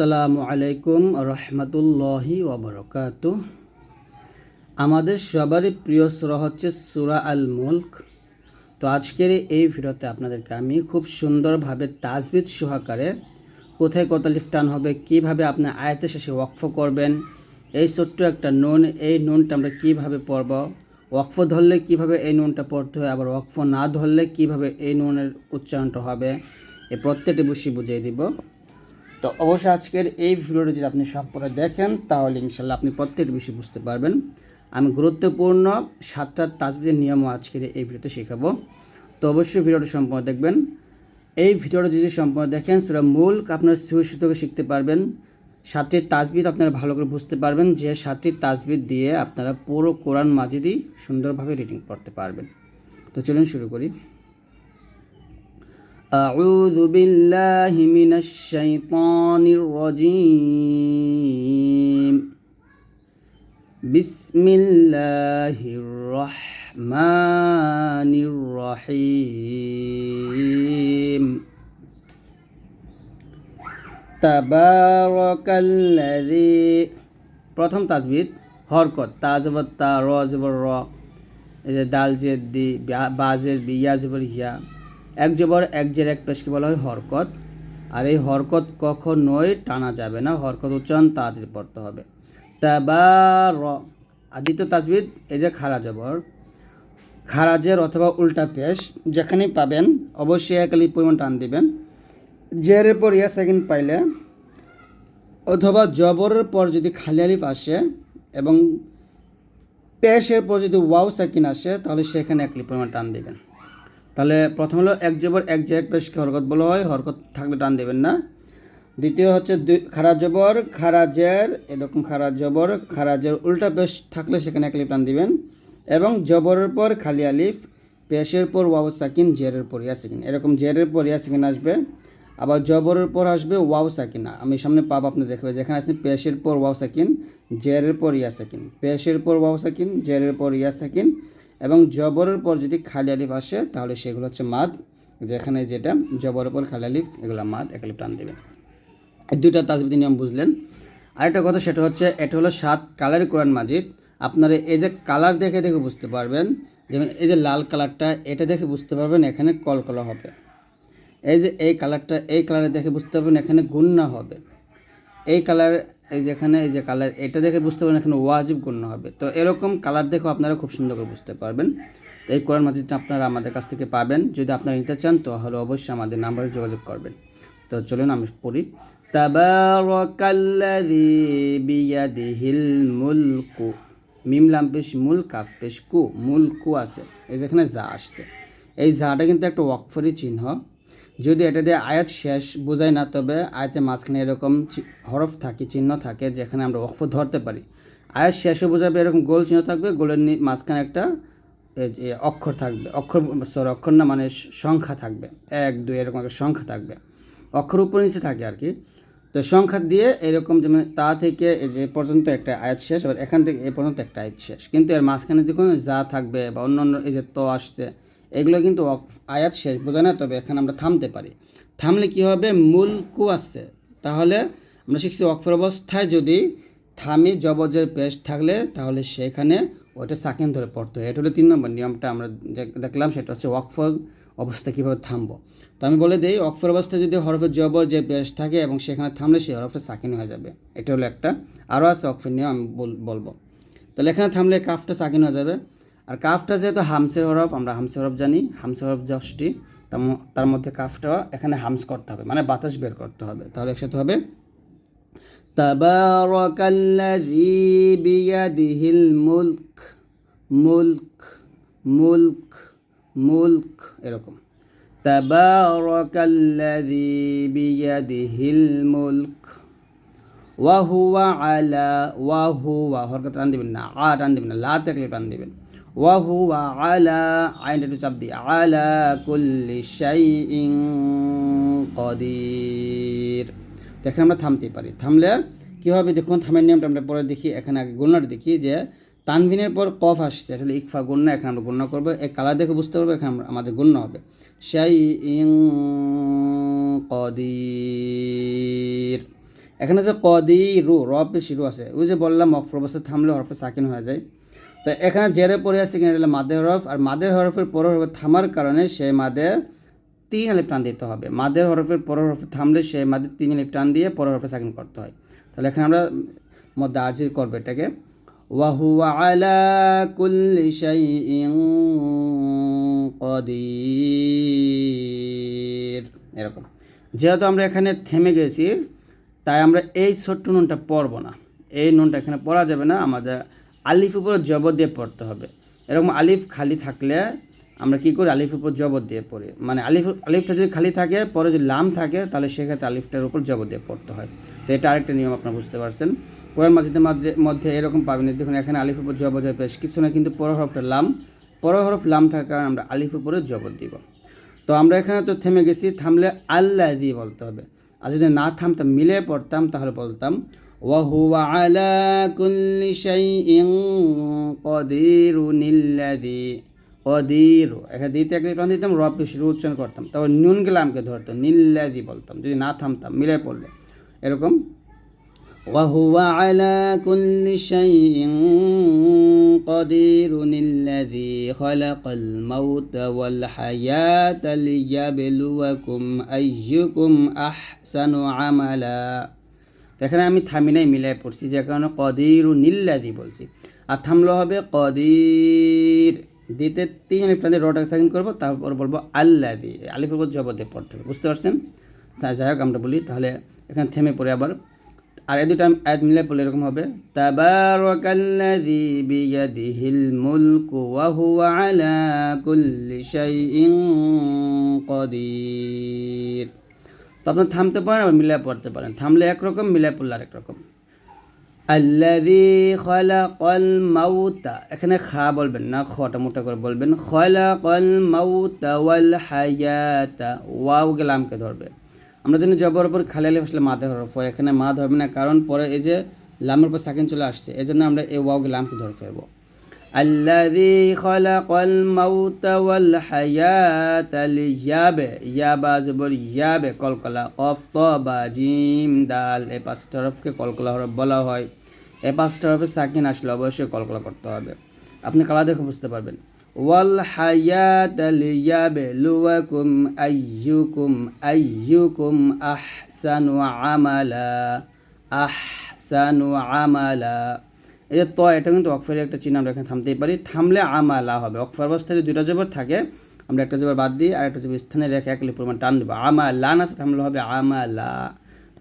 আসসালামু আলাইকুম রহমতুল্লাহি ওবরকাত আমাদের সবারই প্রিয় সুরা হচ্ছে সুরা আল মুলক তো আজকের এই ভিডিওতে আপনাদেরকে আমি খুব সুন্দরভাবে তাজবিদ সহকারে কোথায় কত লিফটান হবে, কীভাবে আপনি আয়তে শেষে ওয়াকফ করবেন, এই ছোট্ট একটা নুন, এই নুনটা আমরা কীভাবে পড়ব, ওয়াকফ ধরলে কীভাবে এই নুনটা পড়তে হয়, আবার ওয়াকফ না ধরলে কীভাবে এই নুনের উচ্চারণটা হবে এই প্রত্যেকটি বিষয় বুঝিয়ে দিব। তো অবশ্যই আজকের এই ভিডিওটি যদি আপনি সম্পূর্ণ দেখেন, তাহলে ইনশাল্লাহ আপনি প্রত্যেকটি বিষয় বুঝতে পারবেন। আমি গুরুত্বপূর্ণ সাতটা তাজবিদের নিয়মও আজকের এই ভিডিওতে শেখাবো। তো অবশ্যই ভিডিওটি সম্পূর্ণ দেখবেন। এই ভিডিওটা যদি সম্পূর্ণ দেখেন সেটা মূল আপনার সুশীতকে শিখতে পারবেন। সাতটি তাজবিদ আপনারা ভালো করে বুঝতে পারবেন যে সাতটি তাজবিদ দিয়ে আপনারা পুরো কোরআন মাজিদই সুন্দরভাবে রিডিং পড়তে পারবেন। তো চলুন শুরু করি। أعوذ بالله من الشيطان الرجيم بسم الله الرحمن الرحيم تبارك الذي প্রথম তাজবিদ হরকত তাজবর তা র জবর র এই যে দাল জের দি বা- বাজের বি ইয়া জবর ইয়া এক জবর, এক জের, এক পেশকে বলা হয় হরকত। আর এই হরকত কখনোই টানা যাবে না, হরকত উচ্চারণ তাড়াতাড়ি পড়তে হবে। তাবার আর দ্বিতীয় তাজবিদ এই যে খারা জবর খারাজের অথবা উল্টা পেশ, যেখানেই পাবেন, অবশ্যই একালি পরিমাণ টান দিবেন। জেরের পর ইয়া সেকেন্ড পাইলে, অথবা জবরের পর যদি খালি আলিফ আসে এবং পেশের পর যদি ওয়াও সাকিন আসে, তাহলে সেখানে একলি পরিমাণ টান দিবেন। তাহলে প্রথম হলো এক জবর এক এক পেশকে হরকত বলা হয়, হরকত থাকলে টান দেবেন না। দ্বিতীয় হচ্ছে খারা জবর খারাজের এরকম খারা জবর খারাজের উল্টা পেশ থাকলে সেখানে একলি টান দিবেন। এবং জবরের পর খালি আলিফ, পেশের পর ওয়াও সাকিন, জেরের পর ইয়া সাকিন এরকম জেরের পর ইয়া সাকিন আসবে, আবার জবরের পর আসবে ওয়াও সাকিনা। আমি সামনে পাব আপনি দেখবে, যেখানে আছে পেশের পর ওয়াও সাকিন, জেরের পর ইয়া সাকিন পেশের পর ওয়াও সাকিন, জেরের পর ইয়া সাকিন এবং জবরের পর যদি খালি আলিফ আসে, তাহলে সেগুলো হচ্ছে মাদ, যেখানে যেটা জবরের পর খালি আলিফ, এগুলো মাদ এক আলিফ টান এই দুইটা তাজবিদি নিয়ম বুঝলেন। আরেকটা কথা সেটা হচ্ছে, এটা হলো সাত কালার কোরআন মাজিদ। আপনারা এই যে কালার দেখে দেখে বুঝতে পারবেন, যেমন এই যে লাল কালারটা, এটা দেখে বুঝতে পারবেন এখানে কলকলা হবে। এই যে এই কালারটা, এই কালারে দেখে বুঝতে পারবেন এখানে গুন্না হবে। এই কালার এই যেখানে এই যে কালার এটা দেখে বুঝতে পারবেন এখানে ওয়াজিব গণ্য হবে। তো এরকম কালার দেখেও আপনারা খুব সুন্দর করে বুঝতে পারবেন। তো এই কোরআন মাজিদটা আপনারা আমাদের কাছ থেকে পাবেন। যদি আপনারা নিতে চান, তাহলে অবশ্যই আমাদের নাম্বারে যোগাযোগ করবেন। তো চলুন, আমি পড়ি। তাবারাকাল্লাযী বিয়াদিহিল মুলকু, মিম লাম পেশ মুল কাফ পেশ কু, মুলকু আছে। এই যেখানে যা আসছে। এই যাটা কিন্তু একটা ওয়াকফরি চিহ্ন। যদি এটা দিয়ে আয়াত শেষ বোঝায় না, তবে আয়াতের মাঝখানে এরকম হরফ থাকে, চিহ্ন থাকে, যেখানে আমরা ওয়াকফ ধরতে পারি। আয়াত শেষে বোঝাবে এরকম গোল চিহ্ন থাকবে, গোলের মাঝখানে একটা অক্ষর থাকবে, অক্ষর সরি অক্ষর না মানে সংখ্যা থাকবে। এক, দুই, এরকম একটা সংখ্যা থাকবে। অক্ষর উপর নিচে থাকে আর কি। তো সংখ্যা দিয়ে এরকম যেমন তা থেকে যে পর্যন্ত একটা আয়াত শেষ, আবার এখান থেকে এ পর্যন্ত একটা আয়াত শেষ। কিন্তু এর মাঝখানে দেখুন যা থাকবে বা অন্য অন্য এই যে তো আসছে এগুলো কিন্তু আয়াত শেষ, বোঝায় না? তবে এখানে আমরা থামতে পারি। থামলে কি হবে? মূল কু আসছে তাহলে আমরা শিখছি ওয়াকফের অবস্থায় যদি থামি জবজের পেশ থাকলে, তাহলে সেখানে ওটা সাকিন ধরে পড়তে হয়। এটা হলো তিন নম্বর নিয়মটা আমরা দেখলাম, সেটা হচ্ছে ওয়াকফ অবস্থা কীভাবে থামবো। তো আমি বলে দিই অক্ষর অবস্থায় যদি হরফের জবর যে পেশ থাকে এবং সেখানে থামলে সেই হরফটা সাকিন হয়ে যাবে। এটা হলো একটা। আরও আছে অক্ষর নিয়ম, আমি বল- বলব। তাহলে এখানে থামলে কাফটা সাকিন হয়ে যাবে। আর কাফটা যেহেতু হামসের হরফ, আমরা হামসের হরফ জানি, হামসের হরফ দশটি, তার মধ্যে কাফটা এখানে হামস করতে হবে মানে বাতাস বের করতে হবে। তাহলে একসাথে হবে, তাবারাকাল্লাযী বিয়াদিহিল মুলক মুলক মুলক মুলক এরকম। তাবারাকাল্লাযী বিয়াদিহিল মুলক ওয়াহুয়া আলা ওয়াহুয়া হরকত টান দিবেন না, আ টান দিবেন না লা তাকলিফ টান দিবেন। وهو على আইনটা একটু চাপ দিই على كل شيء قدير তো এখানে আমরা থামতে পারি থামলে কী হবে দেখুন থামের নিয়মটা আমরা পরে দেখি এখানে আগে গুণাটা দেখি যে তানভিনের পর কফ আসছে এটা হলো ইকফা গুণনা এখানে আমরা গুণনা করবো এই কালার দেখে বুঝতে পারবো এখানে আমরা- আমাদের গুণনা হবে সেই ইং কদির এখানে যে কদি রু রব শিরু আছে ওই যে বললাম অক্ষর অবস্থা থামলে হরফে সাকিন হয়ে যায় তো এখানে জেরে পড়ে আছে কিনা এটা মাদের হরফ, আর মাদের হরফের পর হরফে থামার কারণে সেই মাদে তিন আলিফ টান দিতে হবে। মাদের হরফের পর হরফে থামলে সেই মাদে তিন আলিফ টান দিয়ে পর হরফে সাকিন করতে হয়। তাহলে এখানে আমরা মধ্যে আর্জি করব এটাকে। আলা কুল্লি শাইইন কদির। এরকম। যেহেতু আমরা এখানে থেমে গেছি, তাই আমরা এই ছোট্ট নুনটা পড়ব না। এই নুনটা এখানে পড়া যাবে না, আমাদের আলিফ উপর জবর দিয়ে পড়তে হবে। এরকম আলিফ খালি থাকলে আমরা কি করি? আলিফ উপর জবর দিয়ে পড়ি। মানে আলিফ, আলিফটা যদি খালি থাকে, পরে যদি লাম থাকে, তাহলে সেক্ষেত্রে আলিফটার উপর জবর দিয়ে পড়তে হয়। তো এটা আরেকটা নিয়ম আপনারা বুঝতে পারছেন। কোরআন মাজিদের মধ্যে মধ্যে এরকম পাবেন। দেখুন, এখানে আলিফ উপর জবর জয় পেশ কিছু না, কিন্তু পর হরফটা লাম। পর হরফ লাম থাকার কারণে আমরা আলিফ উপরে জবর দিব। তো আমরা এখানে তো থেমে গেছি। থামলে আল্লাহ দিয়ে বলতে হবে। আর যদি না থামতাম মিলে পড়তাম, তাহলে বলতাম وهو على كل شيء قدير الذي قدير এখানে দিতে এক লিটার দিতাম রব শুরু উচ্চারণ করতাম তারপর নুন গেলামকে ধরতো নীল্লাদি বলতাম যদি না থামতাম মিলে পড়লে এরকম وهو على كل شيء قدير الذي خلق الموت والحياة ليبلوكم أيكم أحسن عملا এখানে আমি থামি নাই মিলাই পড়ছি, যে কারণে কদির ও নীল্লাদি বলছি। আর থামলো হবে কদির। দিতে তিন দিয়ে রটাকে সাকিন করব, তারপর বলব আল্লা দিয়ে আলিফের উপর দিয়ে পড়তে হবে, বুঝতে পারছেন? তা যাই হোক, আমরা বলি তাহলে এখানে থেমে পড়ে আবার। আর এই দুটো আয়াত মিলে পড়লে এরকম হবে, তাবারাকাল্লাযী বিয়াদিহিল মুলকু ওয়া হুয়া আলা কুল্লি শাইইন কদির। তো আপনি থামতে পারেন, আবার মিলাই পড়তে পারেন। থামলে একরকম মিলাই পড়লে আরেক রকম। আল্লাযী খালাকাল মাউতা, এখানে খা বলবেন না খটা মোটা করে বলবেন। খালাকাল মাউতা ওয়াল হায়াতা, ওয়াও গেলামকে ধরবে। আমরা জানি জবর উপর খালি আসলে হরফ হয় এখানে মা ধরবে না, কারণ পরে এই যে লামের উপর সাকিন চলে আসছে এই জন্য আমরা এই ওয়াও গেলামকে ধরে ফেলব। الذي خلق الموت والحياة ليابه ইয়াবা জবর ইয়াবে কলকলা কফ ত বা জিম দাল এই পাঁচটা হরফকে কলকলা হরফ বলা হয় এই পাঁচটা হরফে সাকিন আসলে অবশ্যই কলকলা করতে হবে আপনি কালা দেখে বুঝতে পারবেন ওয়াল হায়াত লিয়াবে লুয়াকুম আইয়ুকুম আইয়ুকুম আহসানু আমালা আহসানু আমালা এই যে ত, এটা কিন্তু অক্ষরের একটা চিহ্ন, আমরা এখানে থামতেই পারি। থামলে আমালা হবে। অক্ষর অবস্থায় দুটো জবর থাকে, আমরা একটা জবর বাদ দিই আর একটা জবর স্থানে রেখে এক লিপ পরিমাণ টান দেবো। আমালা না থামলে হবে আমালা।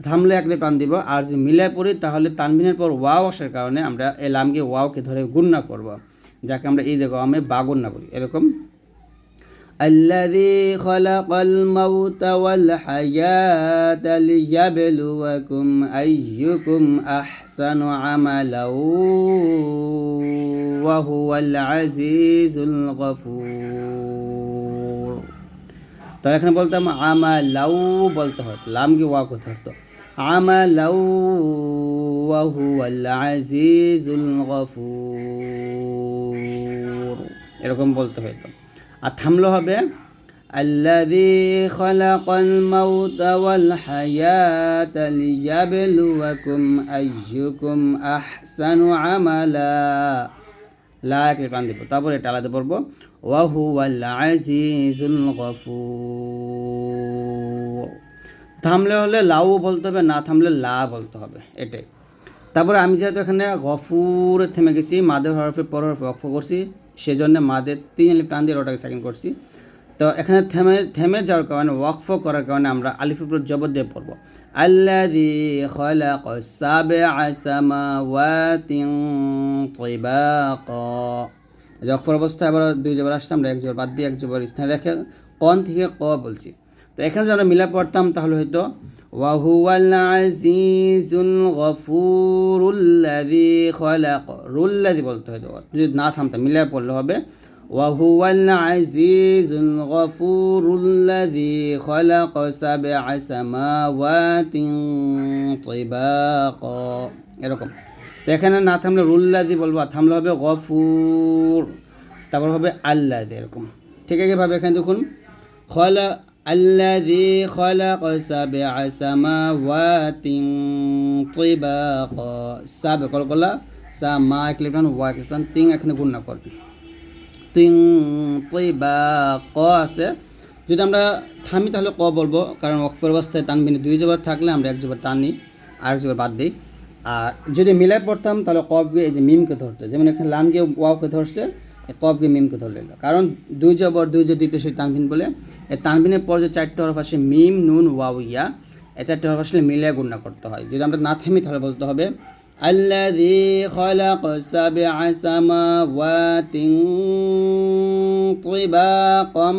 থামলে এক লিপ টান দিব। আর যদি মিলায় পড়ি, তাহলে তানবিনের পর ওয়াও আসার কারণে আমরা এই লামকে ওয়াওকে ধরে গুণনা করব, যাকে আমরা এই দেখো আমি বাগুন্না করি। এরকম الذي خلق الموت والحياة ليبلوكم أيكم أحسن عملا وهو العزيز الغفور তো এখানে বলতাম আমালাউ বলতে হতো লাম কি ওয়া করতে হতো আমালাউ ওয়াহুয়াল আজিজুল গফুর এরকম বলতে হতো আর থামলো হবে الذي خلق الموت والحياة ليبلوكم أيكم أحسن عملا লা এক টান দিব তারপরে এটা আলাদা পড়বো ওয়াহুয়াল আজিজুল গফুর থামলে হলে লাউ বলতে হবে না থামলে লা বলতে হবে এটাই তারপরে আমি যেহেতু এখানে গফুরে থেমে গেছি মাদের হরফে পর হরফে অক্ষ করছি সেজন্য মাদের তিন আলিফ টান দিয়ে ওটাকে সেকেন্ড করছি। তো এখানে থেমে থেমে যাওয়ার কারণে ওয়াকফ করার কারণে আমরা আলিফ উপর জবর দিয়ে পড়ব। আল্লাদি খলাক সাবে আসামা ওয়াতিং তিবাকা। জকফর অবস্থায় আবার দুই জবর আসছে, আমরা এক জবর বাদ দিয়ে এক জবর স্থানে রেখে কন থেকে ক বলছি। তো এখানে যদি আমরা মিলা পড়তাম তাহলে হয়তো ওয়াহুয়াল আজিজুল গফুরুল্লাযী খালাক রুল্লাযী বলতে হয়তো যদি না থামতাম মিলা পড়লে হবে وهو العزيز الغفور الذي خلق سبع سماوات طباقا এরকম তো এখানে না থামলে রুল্লাদি বলবো আর থামলে হবে গফুর তারপর হবে আল্লাদি এরকম ঠিক আছে ভাবে এখানে দেখুন খলা الذي خلق سبع سماوات طباقا সাবে কলকলা সা মা এক লিপটান ওয়া এক লিপটান তিন এখানে গুণ না করবে তিন বা ক আছে যদি আমরা থামি তাহলে ক বলবো কারণ অক্ষর অবস্থায় টানবিনে দুই জবার থাকলে আমরা এক জবার টানি আর এক জবার বাদ দিই আর যদি মিলাই পড়তাম তাহলে কফকে এই যে মিমকে ধরতো যেমন এখানে লামকে ওয়াওকে ধরছে এই কফকে মিমকে ধরলে কারণ দুই জবর দুই যে দুই পেশে তানবিন বলে এই তানবিনের পর যে চারটে হরফ আসে মিম নুন ওয়াও ইয়া এই চারটে হরফ আসলে মিলিয়ে গুণনা করতে হয় যদি আমরা না থামি তাহলে বলতে হবে الذي خلق سبع سماوات طباقا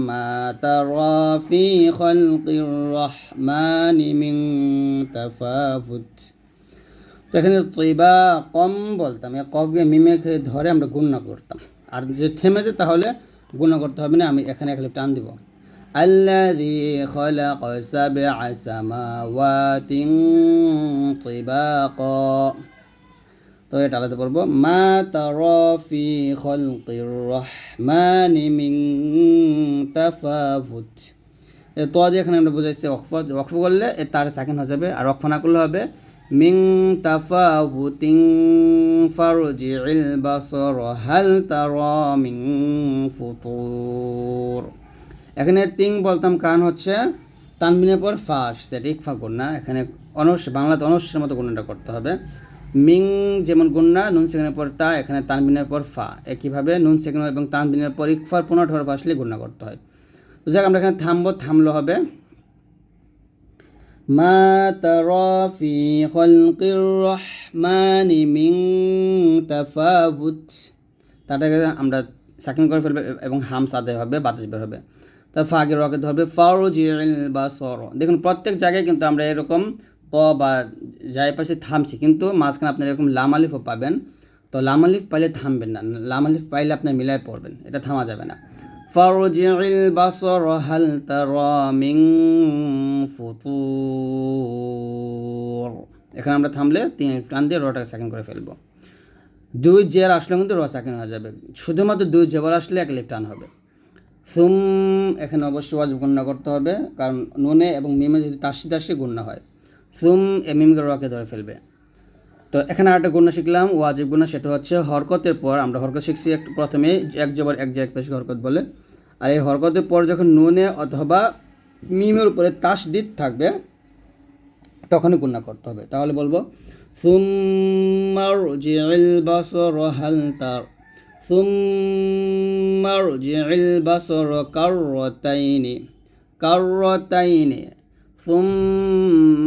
ما ترى في خلق الرحمن من تفاوت তো এখানে তৈবা কম বলতাম এই কফকে মিমেকে ধরে আমরা গুণনা করতাম আর যদি থেমেছে তাহলে গুণনা করতে হবে না আমি এখানে এখানে টান দিব الذي خلق سبع سماوات طباقا তো এটা আলাদা পড়বো মা তারফি খলকির রহমানি মিন তাফাফুত এ তো দিয়ে এখানে আমরা বুঝাইছি ওয়াকফ ওয়াকফ করলে এ তার সাকিন হয়ে যাবে আর ওয়াকফ না করলে হবে মিং তাফাউতিং ফারজিল বাসর, হাল তারা মিং ফুতুর। এখানে তিং বলতাম কারণ হচ্ছে তানবিনের পর ফা আসছে ইকফা গুন্না এখানে অনস্য বাংলাতে অনস্যের মতো গুণটা করতে হবে। মিং যেমন গুন্না নুন সেখানের পর তা, এখানে তানবিনের পর ফা। একইভাবে নুন সেখান এবং তানবিনের পর ইকফার পনেরো হরফ আসলে গুণা করতে হয়। তো যাক, আমরা এখানে থামবো, থামলো হবে। মা তারা ফি খলকির রহমানি মিং তাফাবুত। তাটাকে আমরা সাকিন করে ফেলবে এবং হাম সাদে হবে, বাতাস বের হবে। তার ফাগের রকে ধরবে ফারুজ বা সর দেখুন, প্রত্যেক জায়গায় কিন্তু আমরা এরকম ত বা যাই পাশে থামছি, কিন্তু মাঝখানে আপনার এরকম লামালিফও পাবেন। তো লামালিফ পাইলে থামবেন না। লামালিফ পাইলে আপনার মিলায় পড়বেন। এটা থামা যাবে না। ফারজিল বাসর হাল তারা মিন ফুতুর এখানে আমরা থামলে তিন টান দিয়ে রটাকে সেকেন্ড করে ফেলব। দুই জের আসলে কিন্তু র সেকেন্ড হয়ে যাবে। শুধুমাত্র দুই জেবার আসলে এক লিফ টান হবে। সুম, এখানে অবশ্যই ওয়াজ গণ্য করতে হবে, কারণ নুনে এবং মিমে যদি তাসি তাসি গণ্য হয়, সুম এ মিমকে রকে ধরে ফেলবে। তো এখানে আরেকটা গুণ শিখলাম, ওয়াজিব গুণ সেটা হচ্ছে হরকতের পর, আমরা হরকত শিখছি একটু প্রথমে এক জবর এক যে এক পেশি হরকত বলে। আর এই হরকতের পর যখন নুনে অথবা মিমের উপরে তাসদিদ থাকবে, তখনই গুণা করতে হবে। তাহলে বলব সুম্মার জিল কারতাইনি ثم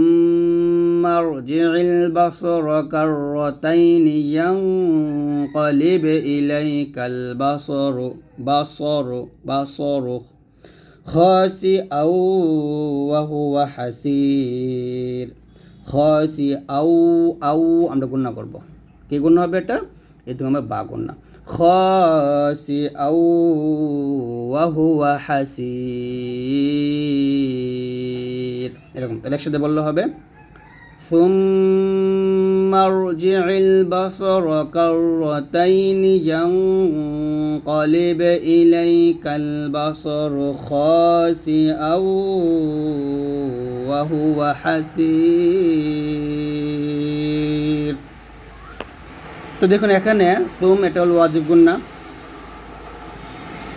ارجع البصر كرتين ينقلب إليك البصر بصر بصر خاسئا وهو حسير খাসি আউ আউ আমরা গুণনা করব কি গুণনা হবে এটা এই তো আমরা বা গুণনা খাসি আউ ওয়াহুয়া হাসির এরকম তাহলে একসাথে বললে হবে ثم ارجع البصر كرتين ينقلب إليك البصر خاسئا وهو حسير তো দেখুন এখানে সুম এটা হল ওয়াজিব গুন্না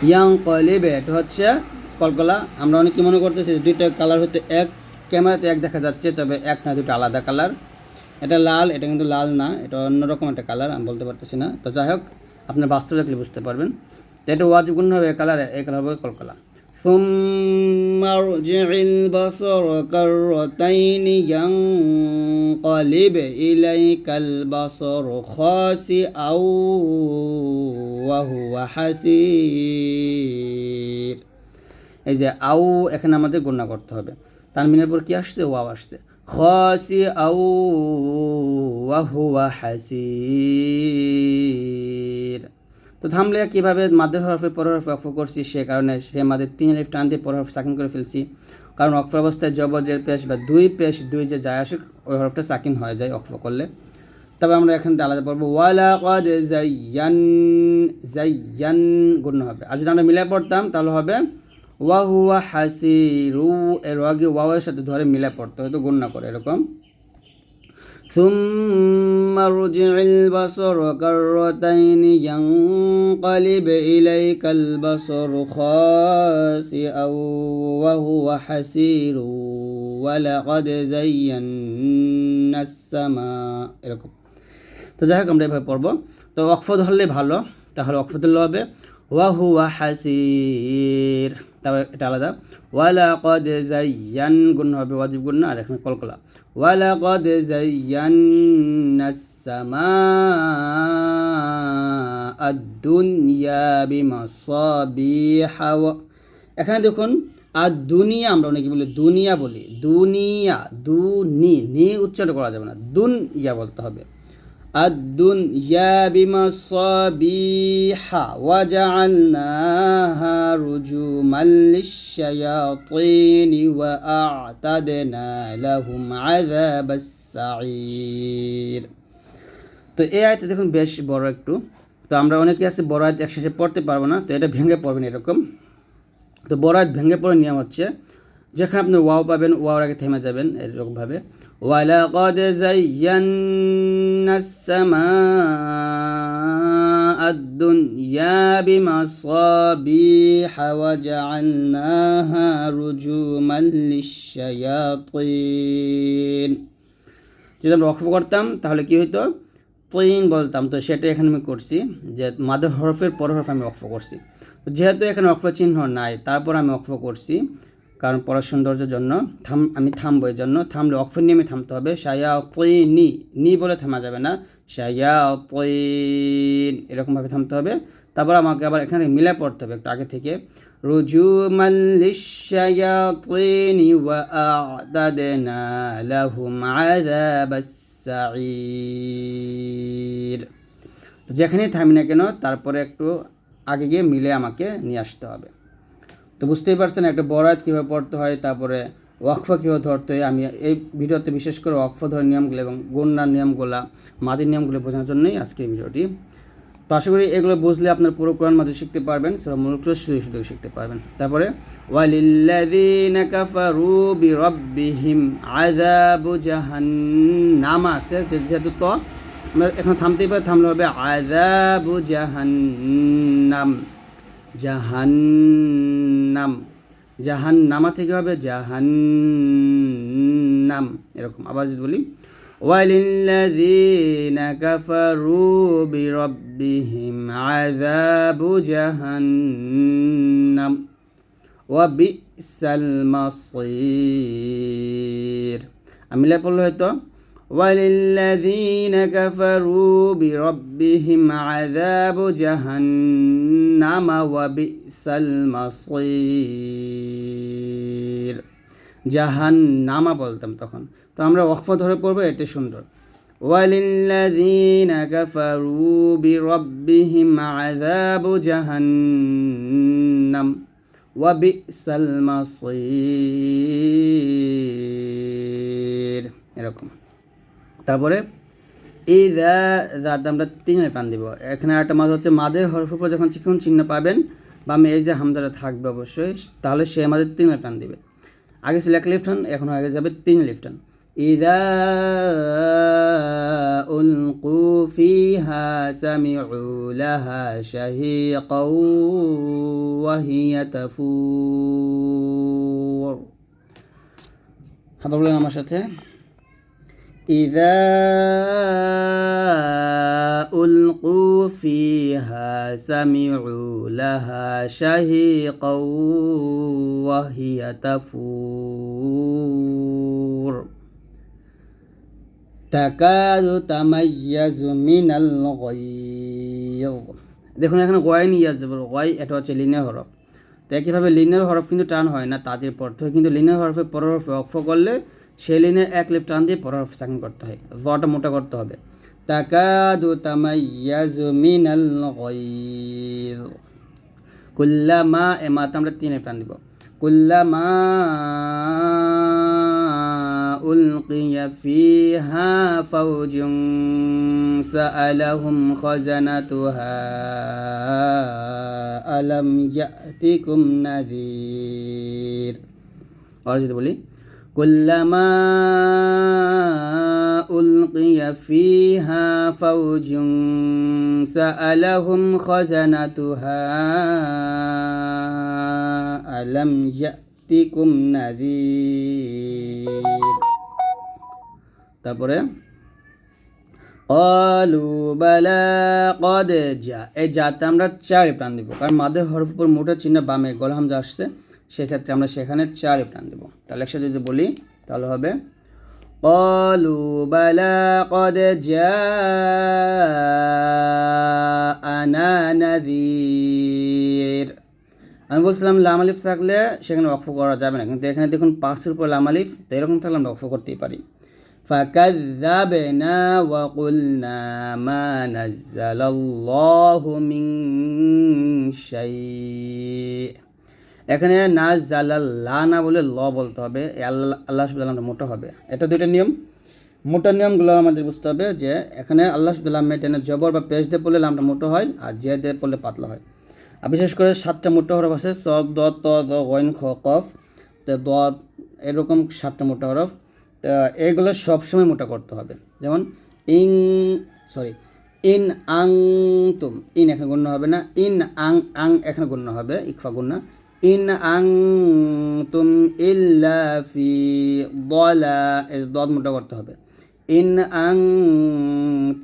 ইয়াং কলিবে এটা হচ্ছে কলকলা আমরা অনেকে মনে করতেছি দুইটা কালার হতে এক ক্যামেরাতে এক দেখা যাচ্ছে তবে এক না দুটো আলাদা কালার এটা লাল এটা কিন্তু লাল না এটা অন্যরকম একটা কালার আমি বলতে পারতেছি না তো যাই হোক আপনার বাস্তব দেখলে বুঝতে পারবেন তো এটা ওয়াজিব গুণ হবে কালার এই কালার হবে কলকলা ثم ارجع البصر كرتين ينقلب إليك البصر خاسئا وهو حسير এই যে আউ এখানে আমাদের গণ্য করতে হবে তানমিনের পর কি আসছে? ওয়াও আসছে। খাসি আউ ওয়াহুয়া হাসির তো থামলে কীভাবে মাদের হরফে পর হরফে অক্ফ করছি? সে কারণে সে মাদের তিন লিফ টান দিয়ে পর হরফ সাকিন করে ফেলছি। কারণ অক্ফ অবস্থায় জবজের পেশ বা দুই পেশ দুই যে যায় আসে, ওই হরফটা সাকিন হয়ে যায় অক্ফ করলে। তবে আমরা এখান থেকে আলাদা পড়ব ওয়ালা কদ জাইয়ান জাইয়ান গুণ হবে। আর যদি আমরা মিলে পড়তাম, তাহলে হবে ওয়াহুয়া হাসিরু এর আগে ওয়াওয়ের সাথে ধরে মিলে পড়তে হয়তো গণ্য করে এরকম ثم ارجع البصر كرتين ينقلب إليك البصر خاسئا وهو حسير ولقد زينا السماء এরকম তো যাই হোক আমরা এভাবে পড়বো তো অক্ফ ধরলে ভালো তাহলে অক্ফ ধরলে হবে ওয়াহুয়া হাসির তারপরে এটা আলাদা। ওয়ালা কদ জাইয়ান গুণ হবে ওয়াজিব গুণ আর এখানে কলকলা। ওয়ালা কদ জাইয়ান এখানে দেখুন, আর দুনিয়া আমরা অনেকে বলি দুনিয়া বলি। দুনিয়া, দুনি, নি উচ্চারণ করা যাবে না। দুন ইয়া বলতে হবে। الدنيا بمصابيح وجعلناها رجوما للشياطين وأعتدنا لهم عذاب السعير তো এই আয়তে দেখুন বেশ বড় একটু তো আমরা অনেকে আছে বড় আয়ত একসাথে পড়তে পারবো না তো এটা ভেঙে পড়বেন এরকম তো বড় আয়ত ভেঙে পড়ার নিয়ম হচ্ছে যেখানে আপনি ওয়াও পাবেন ওয়াওর আগে থেমে যাবেন এরকমভাবে ولقد زينا السماء الدنيا بمصابيح وجعلناها رجوما للشياطين যদি আমরা অক্ষ করতাম তাহলে কি হতো তিন বলতাম তো সেটা এখানে আমি করছি যে মাদার হরফের পর হরফ আমি অক্ষ করছি যেহেতু এখানে অক্ষ চিহ্ন নাই তারপর আমি অক্ষ করছি কারণ পড়ার সৌন্দর্যের জন্য থাম, আমি থামবো এর জন্য। থামলে অক্ষর আমি থামতে হবে। সায়া নি নি বলে থামা যাবে না। সায়া তৈন এরকমভাবে থামতে হবে। তারপর আমাকে আবার এখানে থেকে মিলে পড়তে হবে একটু আগে থেকে। রুজু যেখানেই থামি না কেন, তারপরে একটু আগে গিয়ে মিলে আমাকে নিয়ে আসতে হবে। তো বুঝতেই পারছেন, একটা বরাত কীভাবে পড়তে হয়, তারপরে ওয়াকফা কীভাবে ধরতে হয়। আমি এই ভিডিওতে বিশেষ করে ওয়াকফা ধরার নিয়মগুলো এবং গন্যার নিয়মগুলো, মাদির নিয়মগুলো বোঝানোর জন্যই আজকে এই ভিডিওটি। তো আশা করি এগুলো বুঝলে আপনার পুরো কোরআন মাঝে শিখতে পারবেন সেটা মূলত শুধু শুধু শিখতে পারবেন। তারপরে, ওয়ালিল্লাযীনা কাফারু বিরাব্বিহিম আযাবু জাহান্নাম, আছে যেহেতু তো, আমরা এখন থামতেই পারে, থামলে হবে আযাবু জাহান্নাম। জাহান্নাম জাহান্নামা থেকে হবে জাহান্নাম এরকম আবার যদি বলি وللذين كفروا بربهم عذاب جهنم وبئس المصير আমি লে পড়লো হয়তো وللذين كفروا بربهم عذاب جهنم وبئس المصير জাহান্নামা বলতাম তখন তো আমরা ওয়াকফ ধরে পড়বো এটা সুন্দর وللذين كفروا بربهم عذاب جهنم وبئس المصير এরকম তারপরে এই দা দাঁত আমরা তিনে টান দিব এখানে একটা মাদ হচ্ছে মাদের হরফের উপর যখন চিকন চিহ্ন পাবেন বা আমি এই যে হামদাটা থাকবে অবশ্যই তাহলে সে আমাদের তিনে টান দিবে আগে ছিল এক লেফট হ্যান্ড এখন আগে যাবে তিন লেফট হ্যান্ড إذا ألقوا فيها سمعوا لها شهيقا وهي تفور হাবার বলেন আমার সাথে إذا ألقوا فيها سمعوا لها شهيقا وهي تفور تكاد تميز من الغيظ দেখুন এখানে গয় নিয়ে আসবে গয় এটা হচ্ছে লিনের হরফ তো একইভাবে লিনের হরফ কিন্তু টান হয় না তাদের পর থেকে কিন্তু লিনের হরফে পর হরফে অক্ষ করলে সেই লিনে এক লিপ টান দিয়ে পর হরফ সাকিন করতে হয় জটা মোটা করতে হবে তাকাদু তামাইয়াজু মিনাল গায়জ কুল্লামা এ মাতে আমরা তিনে টান দিব কুল্লামা ألقي فيها فوج سألهم خزنتها ألم يأتكم نذير और যদি বলি كلما ألقي فيها فوج سألهم خزنتها ألم يأتكم نذير তারপরে অলু বালা কদ যা এই যাতে আমরা চারে প্রাণ দিব কারণ মাদের হরফ উপর মোটা চিহ্ন বামে গল হামজা আসছে সেক্ষেত্রে আমরা সেখানে চারে প্রাণ দেব তাহলে একসাথে যদি বলি তাহলে হবে অলু বালা কদ যা আনা নাদির আমি বলছিলাম লাম আলিফ থাকলে সেখানে অক্ষ করা যাবে না কিন্তু এখানে দেখুন পাঁচের উপর লাম আলিফ তো এরকম থাকলে আমরা অক্ষ করতেই পারি فكذبنا وقلنا ما نزل الله من شيء এখানে না জালাল্লা না বলে ল বলতে হবে। আল্লাহ আল্লাহ সুবুল্লাহ মোটা হবে। এটা দুইটা নিয়ম। মোটা নিয়মগুলো আমাদের বুঝতে হবে যে, এখানে আল্লাহ সুবুল্লাহ টেনে জবর বা পেশ দিয়ে পড়লে লামটা মোটো হয় আর জিয়া দিয়ে পড়লে পাতলা হয়। আর বিশেষ করে সাতটা মোটা হরফ আছে স দ, ত, দ গইন খ, কফ। তো দ, এরকম সাতটা মোটা হরফ। এগুলো সবসময় মোটা করতে হবে। যেমন, ইং, সরি, ইন, আং, তুম। ইন এখানে গণ্য হবে না। ইন, আং আং এখানে গণ্য হবে। ইকফা গণ্য। ইন আং তুম ইল্লা ফি বলা এর দদ মোটা করতে হবে ইন আং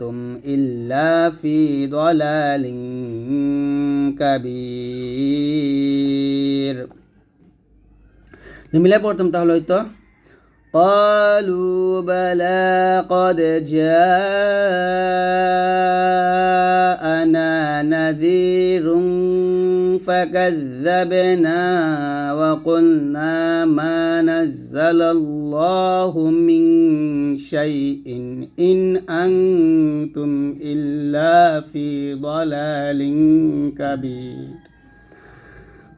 তুম ইল্লা ফি দলালিং কাবীর মিলে পড়তাম তাহলে হয়তো قالوا بلى قد جاءنا نذير فكذبنا وقلنا ما نزل الله من شيء إن أنتم إلا في ضلال كبير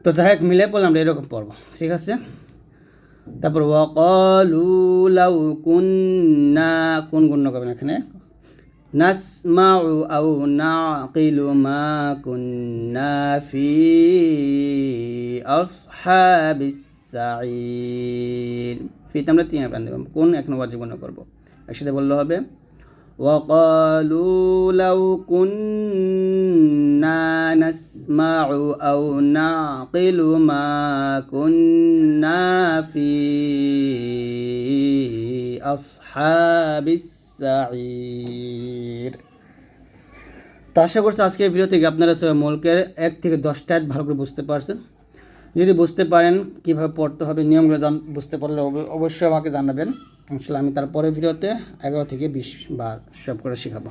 তো যাই হোক মিলে পড়লাম আমরা এরকম পড়বো ঠিক আছে তারপর ওয়াকালু লাউ কুন্না কোন গুণ করবেন এখানে নাসমাউ أو نعقل মা কুন্না ফি أصحاب السعير في আমরা তিন প্রাণ كون এক নম্বর গুণ করব? একসাথে বললে হবে وقالوا لو كنا نسمع أو نعقل ما كنا في أصحاب السعير তো আশা করছি আজকের ভিডিও থেকে আপনারা সবাই মলকের এক থেকে দশটা আয়াত ভালো করে বুঝতে পারছেন যদি বুঝতে পারেন কীভাবে পড়তে হবে নিয়মগুলো জান বুঝতে পারলে অব- অবশ্যই আমাকে জানাবেন ইনশাল্লাহ আমি তারপরে ভিডিওতে এগারো থেকে বিশ বা সব করে শেখাবো।